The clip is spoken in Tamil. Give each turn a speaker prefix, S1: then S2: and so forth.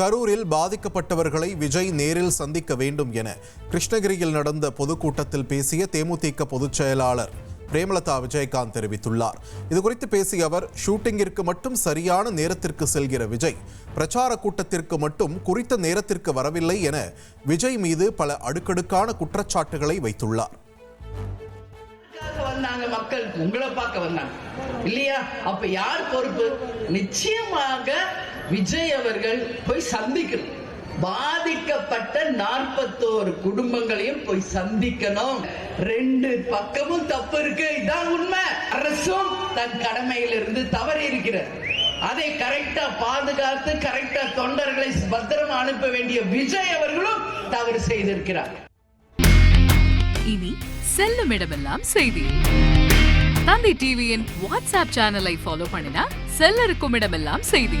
S1: கரூரில் பாதிக்கப்பட்டவர்களை விஜய் நேரில் சந்திக்க வேண்டும் என கிருஷ்ணகிரியில் நடந்த பொதுக்கூட்டத்தில் பேசிய தேமுதிக பொதுச் செயலாளர் பிரேமலதா விஜயகாந்த் தெரிவித்துள்ளார். இதுகுறித்து பேசிய அவர் ஷூட்டிங்கிற்கு மட்டும் சரியான நேரத்திற்கு செல்கிற விஜய் பிரச்சார கூட்டத்திற்கு மட்டும் குறித்த நேரத்திற்கு வரவில்லை என விஜய் மீது பல அடுக்கடுக்கான குற்றச்சாட்டுகளை வைத்துள்ளார்.
S2: வந்தாங்க மக்கள் உங்களை பார்க்க வந்தாங்க. இல்லையா? அப்ப யார் பொறுப்பு? நிச்சயமாக விஜய் அவர்கள் போய் சந்திக்கணும். பாதிக்கப்பட்ட நாற்பத்தோரு குடும்பங்களையும் போய் சந்திக்கணும். ரெண்டு பக்கமும் தப்பு இருக்கு. இதான் உண்மை. அரசும் தன் கடமையிலிருந்து தவறி இருக்கிறது. அதை கரெக்டா பாதுகாத்து கரெக்டா தொண்டர்களை பத்திரமா அனுப்ப வேண்டிய விஜய் அவர்களும் தவறு செய்திருக்கிறார்.
S3: இனி செல்லும் இடமெல்லாம் செய்தி. தந்தை டிவியின் வாட்ஸ்அப் சேனலை ஃபாலோ பண்ணினா செல்ல இருக்கும் இடமெல்லாம் செய்தி.